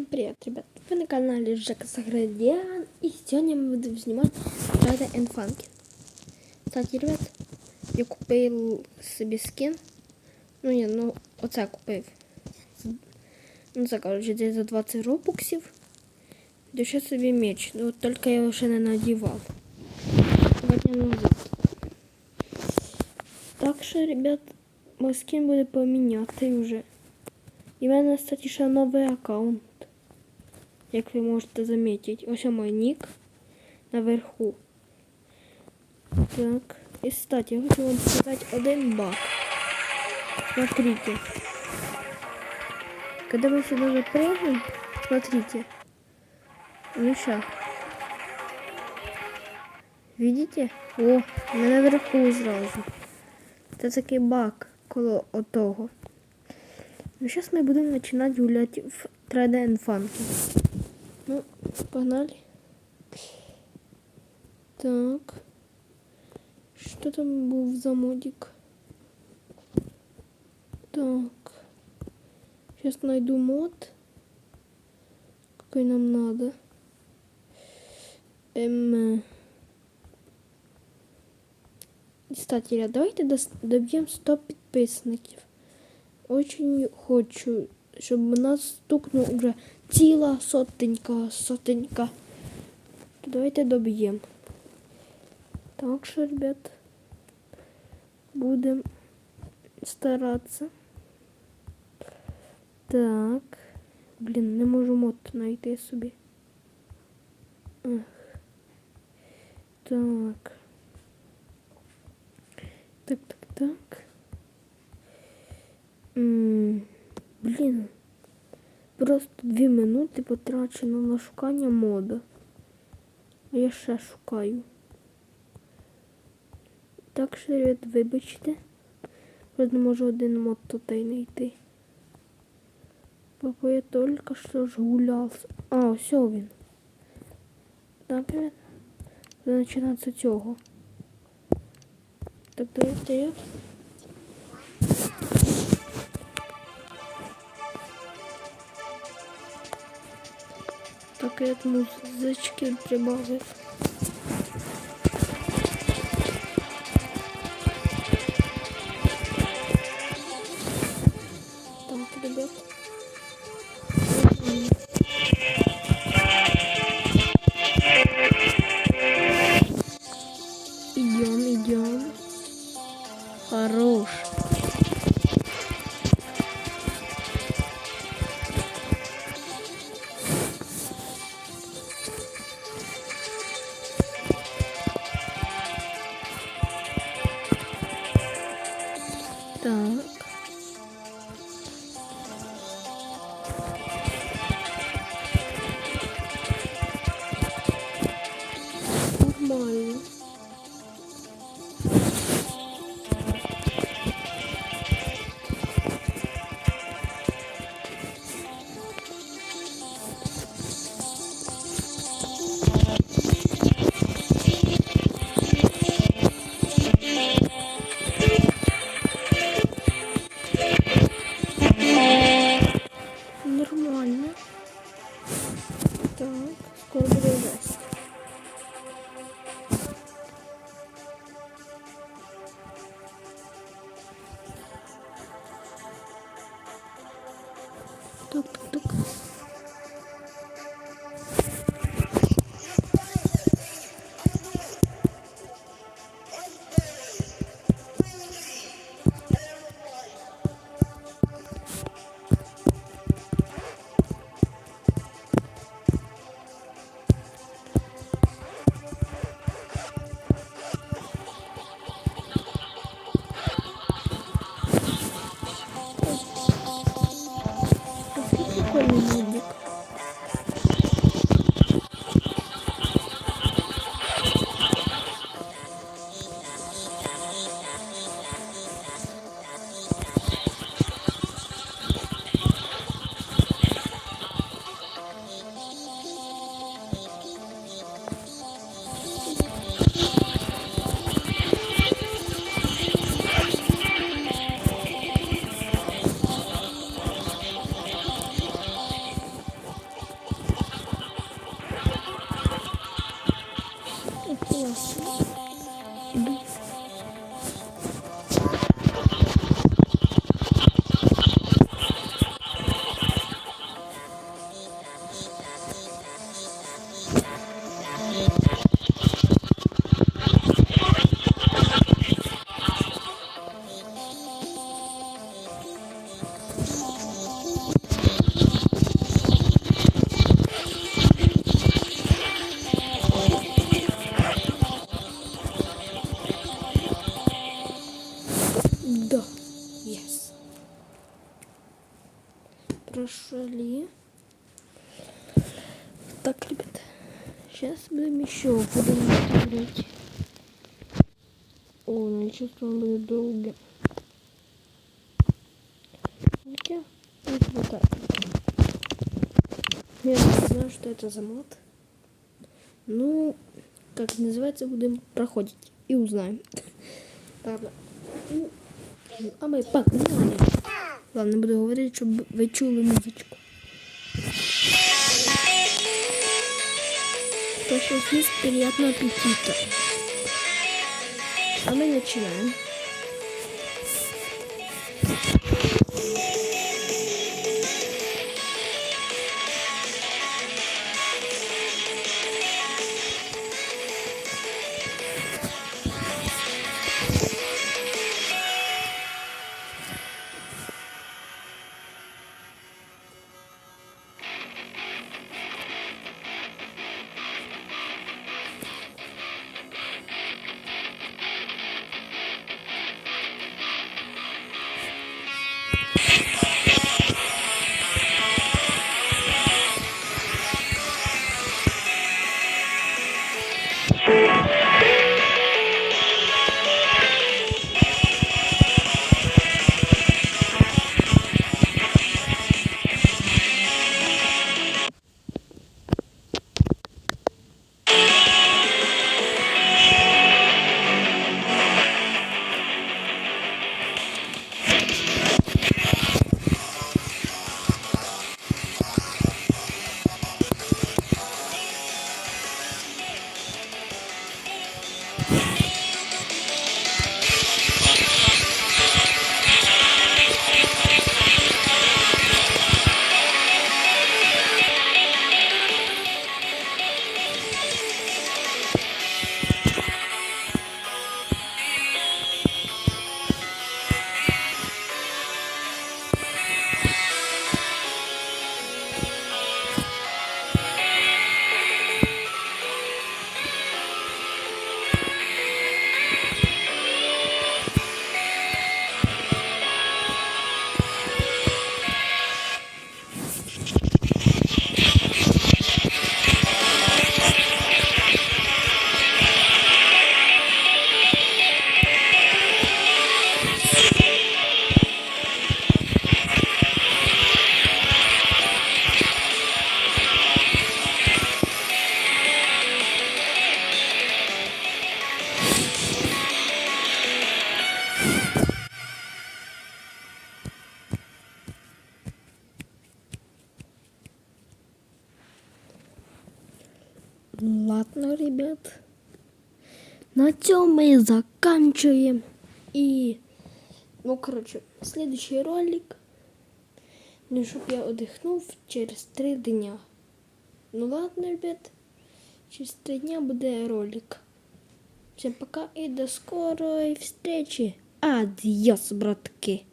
Всем привет, ребят! Вы на канале Жека Саградиан и сегодня мы будем снимать Рада Энфанки. Кстати, ребят, я купив собі скин. Ну ні, ну оце купив. Ну це, коротше, десь за 20 робоксів. Да ще собі меч. Ну от тільки я його ще не надівав. Сьогодні назад. Так що, ребят, мой скин буде помінятий вже. І в мене, кстати, ще новий аккаунт. Як ви можете замітити. Ось мой нік наверху. Так. И, кстати, я хочу вам показать один баг. Смотрите. Когда мы сюда запрыгнем, смотрите. Ну сейчас. Видите? О, ми наверху зразу. Це такий баг коло отого. Ну, сейчас мы будем начинать гулять в 3D Infanky. Погнали. Так. Что там был за модик? Так. Сейчас найду мод. Какой нам надо. Эм... Кстати, давайте добьем 100 подписчиков. Очень хочу, щоб нас стукнув уже ціла сотенька, сотенька. То давайте доб'ємо. Так що, ребят, будемо старатися. Так. Блін, не можу мод знайти собі. Ах. Так. Так, так, так. М блін. Просто дві минути потрачено на шукання мода. А я ще шукаю. Так що, ребят, вибачте. Просто не можу один мод тут і знайти. Бо я тільки що ж гуляв. А, все він. Так, ребят. Починається цього. Так, давайте я. Так, я музички прибавив. Так, ребят. Идем, идем. Хорош. Так. Нормально. Нормально. Так, скоро весело. Так, ребят, сейчас будем еще будем говорить. О, ну чувство он будет долгим. Хотя, вот так. Я не знаю, что это за мод. Ну, как называется, будем проходить и узнаем. Ладно. Ну, А ми погнали. Ладно, буду говорити, щоб ви чули музичку. Прошу съесть приятного аппетита. А мы начинаем. Ребят. На цьому ми заканчиваем. И, ну, короче, следующий ролик. Ну, щоб я отдихнув через три дня. Ну ладно, ребят. Через три дня буде ролик. Всем пока и до скорой встречи. Адьос, братки.